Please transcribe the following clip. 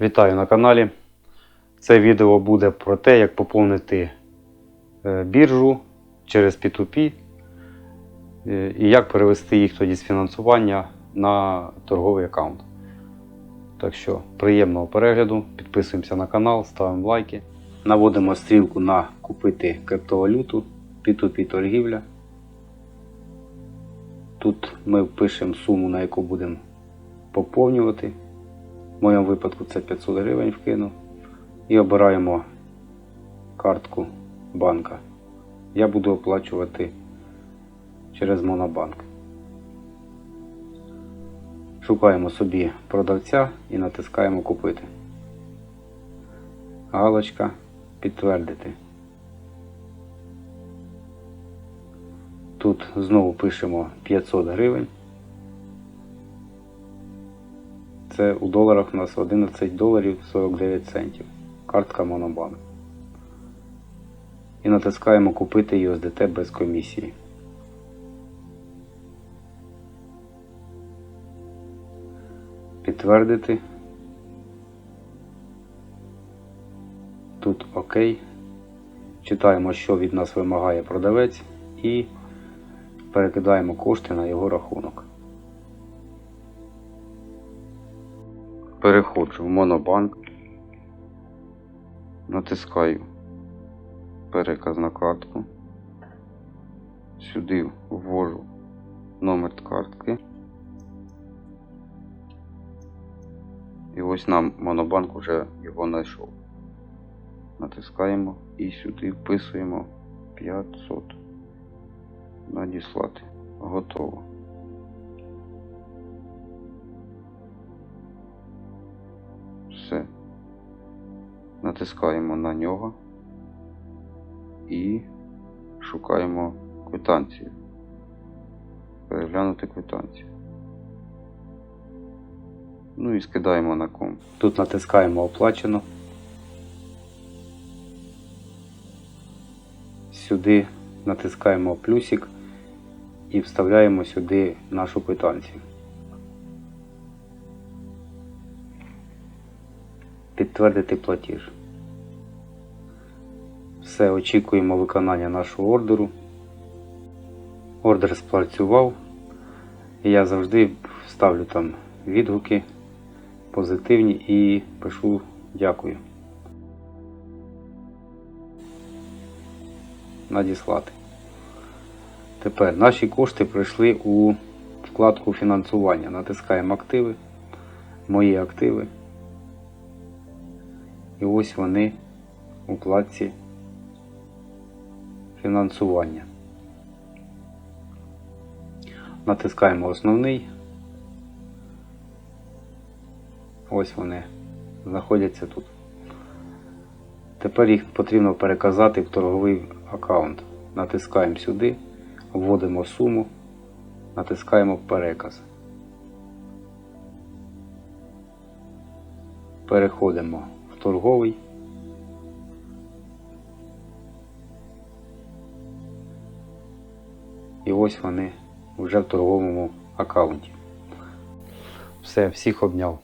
Вітаю на каналі. Це відео буде про те, як поповнити е, біржу через P2P е, і як перевести їх тоді з фінансування на торговий аккаунт. Так що приємного перегляду, підписуємося на канал, ставимо лайки. Наводимо стрілку на купити криптовалюту, P2P торгівля. Тут ми впишемо суму, на яку будемо поповнювати. В моєму випадку це 500 гривень вкину. І обираємо картку банка. Я буду оплачувати через Монобанк. Шукаємо собі продавця і натискаємо купити. Галочка підтвердити. Тут знову пишемо 500 гривень. Це у доларах у нас 11 доларів 49 центів. Картка Монобанк. І натискаємо купити USDT без комісії. Підтвердити. Тут ОК. Читаємо, що від нас вимагає продавець, і перекидаємо кошти на його рахунок. Переходжу в Монобанк. Натискаю переказ на картку. Сюди ввожу номер картки. І ось нам Монобанк вже його знайшов. Натискаємо і сюди вписуємо 500. Надіслати. Готово. Все. Натискаємо на нього і шукаємо квитанцію. Переглянути квитанцію. Ну і скидаємо на комп. Тут натискаємо оплачено. Сюди натискаємо плюсик і вставляємо сюди нашу квитанцію. Підтвердити платіж. Все, очікуємо виконання нашого ордеру. Ордер спрацював. Я завжди ставлю там відгуки позитивні і пишу дякую. Надіслати. Тепер наші кошти прийшли у вкладку фінансування. Натискаємо активи, мої активи. І ось вони у вкладці фінансування. Натискаємо основний. Ось вони знаходяться тут. Тепер їх потрібно переказати в торговий аккаунт. Натискаємо сюди, вводимо суму, натискаємо переказ. Переходимо торговий. І ось вони вже в торговому аккаунті. Все, всіх обняв.